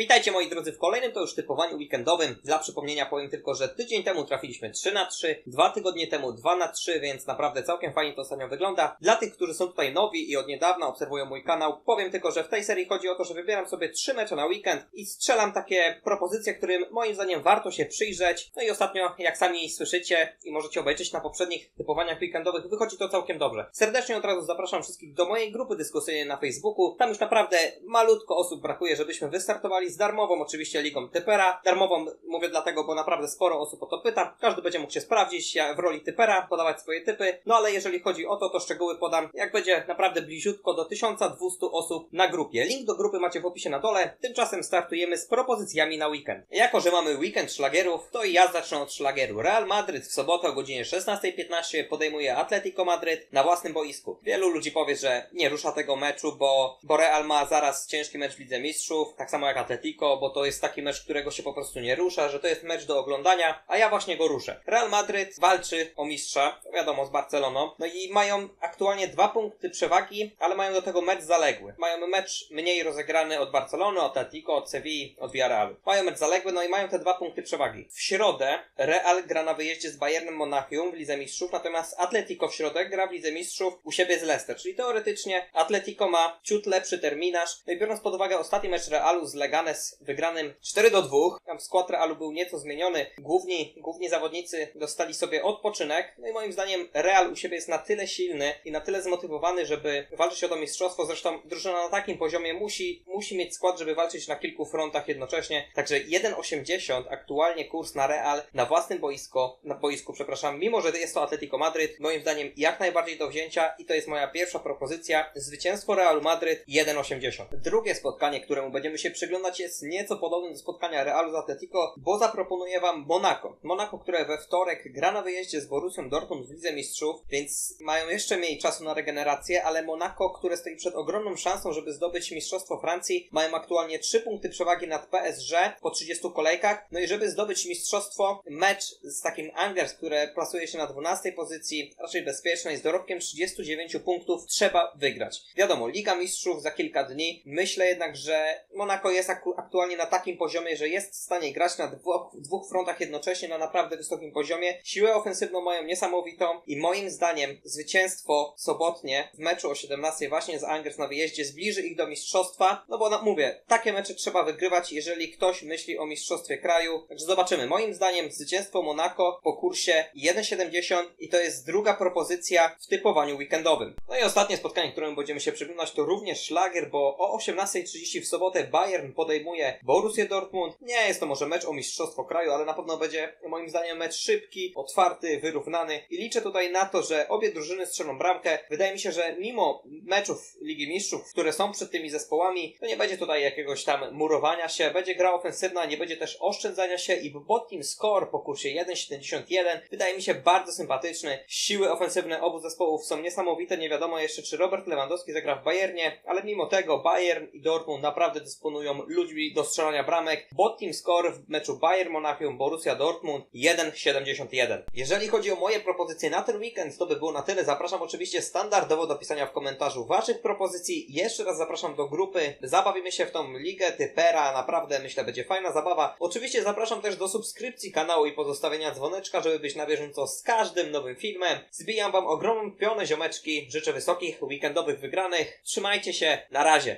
Witajcie moi drodzy w kolejnym to już typowaniu weekendowym. Dla przypomnienia powiem tylko, że tydzień temu trafiliśmy 3 na 3, dwa tygodnie temu 2 na 3, więc naprawdę całkiem fajnie to ostatnio wygląda. Dla tych, którzy są tutaj nowi i od niedawna obserwują mój kanał, powiem tylko, że w tej serii chodzi o to, że wybieram sobie 3 mecze na weekend i strzelam takie propozycje, którym moim zdaniem warto się przyjrzeć. No i ostatnio, jak sami słyszycie i możecie obejrzeć na poprzednich typowaniach weekendowych, wychodzi to całkiem dobrze. Serdecznie od razu zapraszam wszystkich do mojej grupy dyskusyjnej na Facebooku. Tam już naprawdę malutko osób brakuje, żebyśmy wystartowali z darmową oczywiście ligą typera. Darmową mówię dlatego, bo naprawdę sporo osób o to pyta. Każdy będzie mógł się sprawdzić w roli typera, podawać swoje typy. No ale jeżeli chodzi o to, to szczegóły podam, jak będzie naprawdę bliziutko do 1200 osób na grupie. Link do grupy macie w opisie na dole. Tymczasem startujemy z propozycjami na weekend. Jako, że mamy weekend szlagierów, to i ja zacznę od szlagieru. Real Madryt w sobotę o godzinie 16.15 podejmuje Atletico Madryt na własnym boisku. Wielu ludzi powie, że nie rusza tego meczu, bo, bo Real ma zaraz ciężki mecz w Lidze Mistrzów, tak samo jak Atletico, bo to jest taki mecz, którego się po prostu nie rusza, że to jest mecz do oglądania, a ja właśnie go ruszę. Real Madryt walczy o mistrza, wiadomo, z Barceloną, no i mają aktualnie dwa punkty przewagi, ale mają do tego mecz zaległy. Mają mecz mniej rozegrany od Barcelony, od Atletico, od Sevilla, od Villarrealu. Mają mecz zaległy, no i mają te dwa punkty przewagi. W środę Real gra na wyjeździe z Bayernem Monachium w Lidze Mistrzów, natomiast Atletico w środę gra w Lidze Mistrzów u siebie z Leicester, czyli teoretycznie Atletico ma ciut lepszy terminarz. No i biorąc pod uwagę ostatni mecz Realu z Leganes wygranym 4 do 2, tam skład Realu był nieco zmieniony. Główni, główni zawodnicy dostali sobie odpoczynek. No i moim zdaniem Real u siebie jest na tyle silny i na tyle zmotywowany, żeby walczyć o to mistrzostwo. Zresztą drużyna na takim poziomie musi, musi mieć skład, żeby walczyć na kilku frontach jednocześnie. Także 1,80 aktualnie kurs na Real na własnym boisko, na boisku, przepraszam, mimo że jest to Atletico Madryt, moim zdaniem jak najbardziej do wzięcia i to jest moja pierwsza propozycja. Zwycięstwo Realu Madryt 1,80. Drugie spotkanie, któremu będziemy się przyglądać jest nieco podobne do spotkania Realu z Atletico, bo zaproponuję wam Monaco. Monaco, które we wtorek gra na wyjeździe z Borussią Dortmund w Lidze Mistrzów, więc mają jeszcze mniej czasu na regenerację, ale Monaco, które stoi przed ogromną szansą, żeby zdobyć Mistrzostwo Francji, mają aktualnie 3 punkty przewagi nad PSG po 30 kolejkach. No i żeby zdobyć mistrzostwo, mecz z takim Angers, które plasuje się na 12 pozycji, raczej bezpiecznej, z dorobkiem 39 punktów, trzeba wygrać. Wiadomo, Liga Mistrzów za kilka dni. Myślę jednak, że Monaco jest aktualnie na takim poziomie, że jest w stanie grać na dwóch, dwóch frontach jednocześnie na naprawdę wysokim poziomie. Siłę ofensywną mają niesamowitą i moim zdaniem zwycięstwo sobotnie w meczu o 17 właśnie z Angers na wyjeździe zbliży ich do mistrzostwa. No bo no, mówię, takie mecze trzeba wygrywać, jeżeli ktoś myśli o mistrzostwie kraju. Także zobaczymy. Moim zdaniem zwycięstwo Monaco po kursie 1,70 i to jest druga propozycja w typowaniu weekendowym. No i ostatnie spotkanie, któremu będziemy się przyglądać to również szlagier, bo o 18.30 w sobotę Bayern podejmuje Borussię Dortmund. Nie jest to może mecz o mistrzostwo kraju, ale na pewno będzie moim zdaniem mecz szybki, otwarty, wyrównany i liczę tutaj na to, że obie drużyny strzelą bramkę. Wydaje mi się, że mimo meczów Ligi Mistrzów, które są przed tymi zespołami, to nie będzie tutaj jakiegoś tam murowania się, będzie gra ofensywna, nie będzie też oszczędzania się i bottom score po kursie 1.71 wydaje mi się bardzo sympatyczny. Siły ofensywne obu zespołów są niesamowite, nie wiadomo jeszcze czy Robert Lewandowski zagra w Bayernie, ale mimo tego Bayern i Dortmund naprawdę dysponują ludźmi do strzelania bramek. Bottom score w meczu Bayern Monachium Borussia Dortmund 1.71. Jeżeli chodzi o moje propozycje na ten weekend, to by było na tyle. Zapraszam oczywiście standardowo do pisania w komentarzu waszych propozycji. Jeszcze raz zapraszam do grupy. Zabawimy się w tą ligę typera. Naprawdę myślę będzie fajna zabawa. Oczywiście zapraszam też do subskrypcji kanału i pozostawienia dzwoneczka, żeby być na bieżąco z każdym nowym filmem. Zbijam wam ogromną pionę ziomeczki. Życzę wysokich weekendowych wygranych. Trzymajcie się. Na razie.